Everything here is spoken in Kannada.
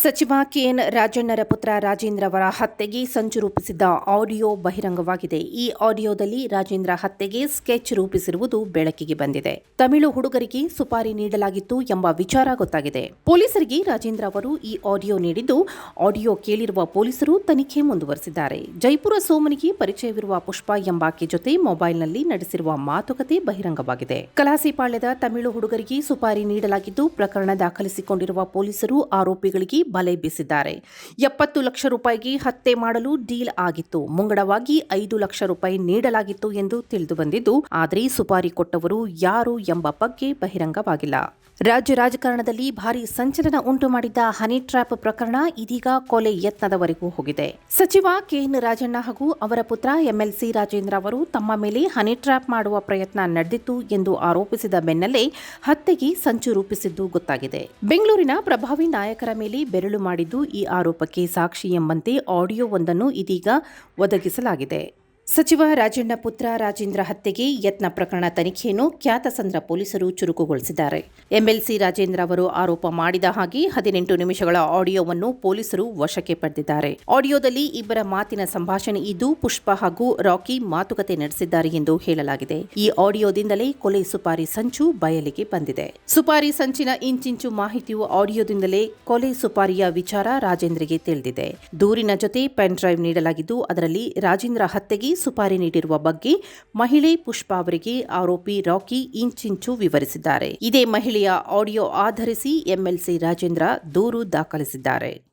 ಸಚಿವ ಕೆಎನ್ ರಾಜಣ್ಣರ ಪುತ್ರ ರಾಜೇಂದ್ರ ಅವರ ಹತ್ಯೆಗೆ ಸಂಚು ರೂಪಿಸಿದ್ದ ಆಡಿಯೋ ಬಹಿರಂಗವಾಗಿದೆ. ಈ ಆಡಿಯೋದಲ್ಲಿ ರಾಜೇಂದ್ರ ಹತ್ಯೆಗೆ ಸ್ಕೆಚ್ ರೂಪಿಸಿರುವುದು ಬೆಳಕಿಗೆ ಬಂದಿದೆ. ತಮಿಳು ಹುಡುಗರಿಗೆ ಸುಪಾರಿ ನೀಡಲಾಗಿತ್ತು ಎಂಬ ವಿಚಾರ ಗೊತ್ತಾಗಿದೆ. ಪೊಲೀಸರಿಗೆ ರಾಜೇಂದ್ರ ಅವರು ಈ ಆಡಿಯೋ ನೀಡಿದ್ದು, ಆಡಿಯೋ ಕೇಳಿರುವ ಪೊಲೀಸರು ತನಿಖೆ ಮುಂದುವರೆಸಿದ್ದಾರೆ. ಜೈಪುರ ಸೋಮನಿಗೆ ಪರಿಚಯವಿರುವ ಪುಷ್ಪ ಎಂಬಾಕೆ ಜೊತೆ ಮೊಬೈಲ್ನಲ್ಲಿ ನಡೆಸಿರುವ ಮಾತುಕತೆ ಬಹಿರಂಗವಾಗಿದೆ. ಕಲಾಸಿಪಾಳ್ಯದ ತಮಿಳು ಹುಡುಗರಿಗೆ ಸುಪಾರಿ ನೀಡಲಾಗಿದ್ದು, ಪ್ರಕರಣ ದಾಖಲಿಸಿಕೊಂಡಿರುವ ಪೊಲೀಸರು ಆರೋಪಿಗಳಿಗೆ ಬಲೆ ಬೀಸಿದ್ದಾರೆ. ಎಪ್ಪತ್ತು ಲಕ್ಷ ರೂಪಾಯಿಗೆ ಹತ್ಯೆ ಮಾಡಲು ಡೀಲ್ ಆಗಿತ್ತು. ಮುಂಗಡವಾಗಿ ಐದು ಲಕ್ಷ ರೂಪಾಯಿ ನೀಡಲಾಗಿತ್ತು ಎಂದು ತಿಳಿದು ಬಂದಿದ್ದು ಆದರೆ ಸುಪಾರಿ ಕೊಟ್ಟವರು ಯಾರು ಎಂಬ ಬಗ್ಗೆ ಬಹಿರಂಗವಾಗಿಲ್ಲ. ರಾಜ್ಯ ರಾಜಕಾರಣದಲ್ಲಿ ಭಾರಿ ಸಂಚಲನ ಉಂಟು ಮಾಡಿದ್ದ ಹನಿ ಟ್ರ್ಯಾಪ್ ಪ್ರಕರಣ ಇದೀಗ ಕೊಲೆ ಯತ್ನದವರೆಗೂ ಹೋಗಿದೆ. ಸಚಿವ ಕೆಎನ್ ರಾಜಣ್ಣ ಹಾಗೂ ಅವರ ಪುತ್ರ ಎಂಎಲ್ಸಿ ರಾಜೇಂದ್ರ ಅವರು ತಮ್ಮ ಮೇಲೆ ಹನಿ ಟ್ರ್ಯಾಪ್ ಮಾಡುವ ಪ್ರಯತ್ನ ನಡೆದಿತ್ತು ಎಂದು ಆರೋಪಿಸಿದ ಬೆನ್ನಲ್ಲೇ ಹತ್ಯೆಗೆ ಸಂಚು ರೂಪಿಸಿದ್ದು ಗೊತ್ತಾಗಿದೆ. ಬೆಂಗಳೂರಿನ ಪ್ರಭಾವಿ ನಾಯಕರ ಮೇಲೆ ಬೆರಳು ಮಾಡಿದ್ದು ಈ ಆರೋಪಕ್ಕೆ ಸಾಕ್ಷಿ ಎಂಬಂತೆ ಆಡಿಯೋವೊಂದನ್ನು ಇದೀಗ ಒದಗಿಸಲಾಗಿದೆ. ಸಚಿವ ರಾಜಣ್ಣ ಪುತ್ರ ರಾಜೇಂದ್ರ ಹತ್ಯೆಗೆ ಯತ್ನ ಪ್ರಕರಣ ತನಿಖೆಯನ್ನು ಖ್ಯಾತಸಂದ್ರ ಪೊಲೀಸರು ಚುರುಕುಗೊಳಿಸಿದ್ದಾರೆ. ಎಂಎಲ್ಸಿ ರಾಜೇಂದ್ರ ಅವರು ಆರೋಪ ಮಾಡಿದ ಹಾಗೆ ಹದಿನೆಂಟು ನಿಮಿಷಗಳ ಆಡಿಯೋವನ್ನು ಪೊಲೀಸರು ವಶಕ್ಕೆ ಪಡೆದಿದ್ದಾರೆ. ಆಡಿಯೋದಲ್ಲಿ ಇಬ್ಬರ ಮಾತಿನ ಸಂಭಾಷಣೆ ಇದ್ದು ಪುಷ್ಪ ಹಾಗೂ ರಾಕಿ ಮಾತುಕತೆ ನಡೆಸಿದ್ದಾರೆ ಎಂದು ಹೇಳಲಾಗಿದೆ. ಈ ಆಡಿಯೋದಿಂದಲೇ ಕೊಲೆ ಸುಪಾರಿ ಸಂಚು ಬಯಲಿಗೆ ಬಂದಿದೆ. ಸುಪಾರಿ ಸಂಚಿನ ಇಂಚಿಂಚು ಮಾಹಿತಿಯು ಆಡಿಯೋದಿಂದಲೇ ಕೊಲೆ ಸುಪಾರಿಯ ವಿಚಾರ ರಾಜೇಂದ್ರಿಗೆ ತಿಳಿದಿದೆ. ದೂರಿನ ಜೊತೆ ಪೆನ್ ಡ್ರೈವ್ ನೀಡಲಾಗಿದ್ದು ಅದರಲ್ಲಿ ರಾಜೇಂದ್ರ ಹತ್ಯೆಗೆ ಸುಪಾರಿ ನೀಡಿರುವ ಬಗ್ಗೆ ಮಹಿಳೆ ಪುಷ್ಪಾ ಅವರಿಗೆ ಆರೋಪಿ ರಾಕಿ ಇಂಚಿಂಚು ವಿವರಿಸಿದ್ದಾರೆ. ಇದೇ ಮಹಿಳೆಯ ಆಡಿಯೋ ಆಧರಿಸಿ ಎಂಎಲ್ಸಿ ರಾಜೇಂದ್ರ ದೂರು ದಾಖಲಿಸಿದ್ದಾರೆ.